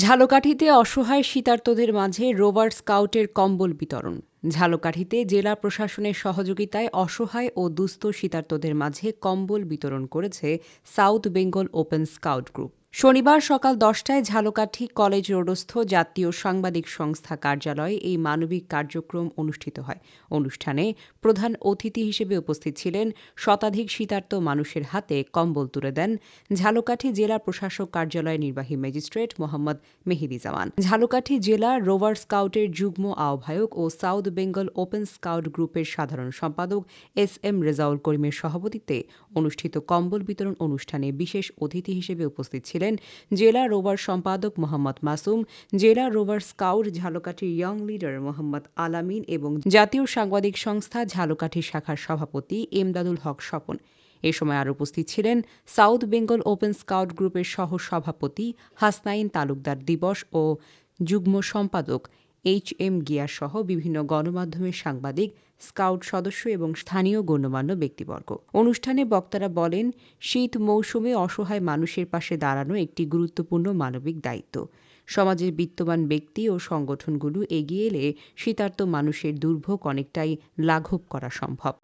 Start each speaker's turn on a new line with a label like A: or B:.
A: ঝালকাঠিতে অসহায় শীতার্তদের মাঝে রোবার স্কাউটের কম্বল বিতরণ ঝালকাঠিতে জেলা প্রশাসনের সহযোগিতায় অসহায় ও দুস্থ শীতার্তদের মাঝে কম্বল বিতরণ করেছে South Bengal open scout group শনিবার সকাল দশটায় ঝালকাঠি কলেজ রোডস্থ জাতীয় সাংবাদিক সংস্থা কার্যালয়ে এই মানবিক কার্যক্রম অনুষ্ঠিত হয় অনুষ্ঠানে প্রধান অতিথি হিসেবে উপস্থিত ছিলেন শতাধিক শীতার্থ মানুষের হাতে কম্বল তুলে দেন ঝালকাঠি জেলা প্রশাসক কার্যালয়ের নির্বাহী ম্যাজিস্ট্রেট মোহাম্মদ মেহিদি জামান ঝালকাঠি জেলা রোভার স্কাউটের যুগ্ম আহ্বায়ক ও সাউথ বেঙ্গল ওপেন স্কাউট গ্রুপের সাধারণ সম্পাদক এস এম রেজাউল করিমের সভাপতিত্বে অনুষ্ঠিত কম্বল বিতরণ অনুষ্ঠানে বিশেষ অতিথি হিসেবে উপস্থিত ছিলেন ছিলেন জেলা রোভার সম্পাদক মোহাম্মদ মাসুম জেলা রোভার স্কাউট ঝালকাঠির ইয়ং লিডার মোহাম্মদ আলামিন এবং জাতীয় সাংবাদিক সংস্থা ঝালকাঠি শাখার সভাপতি এমদাদুল হক স্বপন এ সময় আর উপস্থিত ছিলেন সাউথ বেঙ্গল ওপেন স্কাউট গ্রুপের সহ সভাপতি হাসনাইন তালুকদার দিবস ও যুগ্ম সম্পাদক এইচ এম গিয়াসহ বিভিন্ন গণমাধ্যমের সাংবাদিক স্কাউট সদস্য এবং স্থানীয় গণ্যমান্য ব্যক্তিবর্গ অনুষ্ঠানে বক্তারা বলেন শীত মৌসুমে অসহায় মানুষের পাশে দাঁড়ানো একটি গুরুত্বপূর্ণ মানবিক দায়িত্ব সমাজের বিত্তবান ব্যক্তি ও সংগঠনগুলো এগিয়ে এলে শীতার্ত মানুষের দুর্ভোগ অনেকটাই লাঘব করা সম্ভব